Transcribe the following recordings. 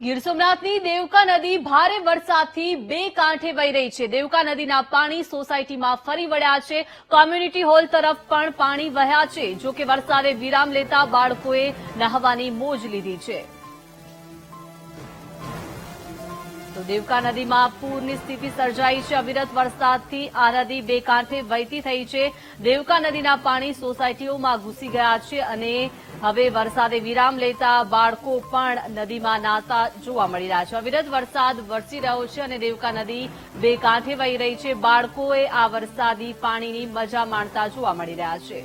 ગીર સોમનાથની દેવકા નદી ભારે વરસાદથી બે કાંઠે વહી રહી છે. દેવકા નદીના પાણી સોસાયટીમાં ફરી વળ્યા છે. કોમ્યુનિટી હોલ તરફ પણ પાણી વહ્યા છે. જો કે વરસાદે વિરામ લેતા બાળકોએ નહાવાની મોજ લીધી છે. તો દેવકા નદીમાં પૂરની સ્થિતિ સર્જાઈ છે. અવિરત વરસાદથી આ નદી બે કાંઠે વહેતી થઈ છે. દેવકા નદીના પાણી સોસાયટીઓમાં ઘૂસી ગયા છે અને હવે વરસાદે વિરામ લેતા બાળકો પણ નદીમાં નાતા જોવા મળી રહ્યા છે. અવિરત વરસાદ વરસી રહ્યો છે અને દેવકા નદી બે કાંઠે વહી રહી છે. બાળકોએ આ વરસાદી પાણીની મજા માણતા જોવા મળી રહ્યા છે.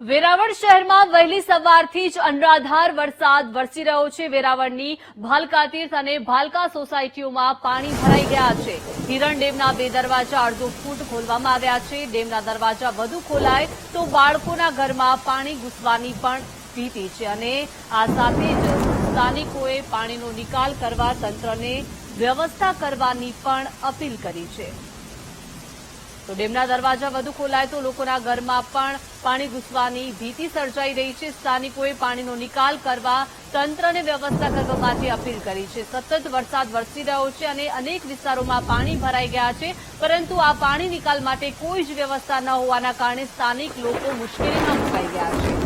વેરાવળ શહેરમાં વહેલી સવારથી જ અનરાધાર વરસાદ વરસી રહ્યો છે. વેરાવળની ભાલકા તીર્થ અને ભાલકા સોસાયટીઓમાં પાણી ભરાઈ ગયા છે. હિરણ ડેમના બે દરવાજા અડધો ફૂટ ખોલવામાં આવ્યા છે. ડેમના દરવાજા વધુ ખોલાય તો બાળકોના ઘરમાં પાણી ઘૂસવાની પણ ભીતિ છે અને આ સાથે જ સ્થાનિકોએ પાણીનો નિકાલ કરવા તંત્રને વ્યવસ્થા કરવાની પણ અપીલ કરી છે. તો ડેમના દરવાજા વધુ ખોલાય તો લોકોના ઘરમાં પણ પાણી ઘૂસવાની ભીતિ સર્જાઈ રહી છે. સ્થાનિકોએ પાણીનો નિકાલ કરવા તંત્રને વ્યવસ્થા કરવા માટે અપીલ કરી છે. સતત વરસાદ વરસી રહ્યો છે અને અનેક વિસ્તારોમાં પાણી ભરાઈ ગયા છે. પરંતુ આ પાણી નિકાલ માટે કોઈ જ વ્યવસ્થા ન હોવાના કારણે સ્થાનિક લોકો મુશ્કેલીમાં મુકાઈ ગયા છે.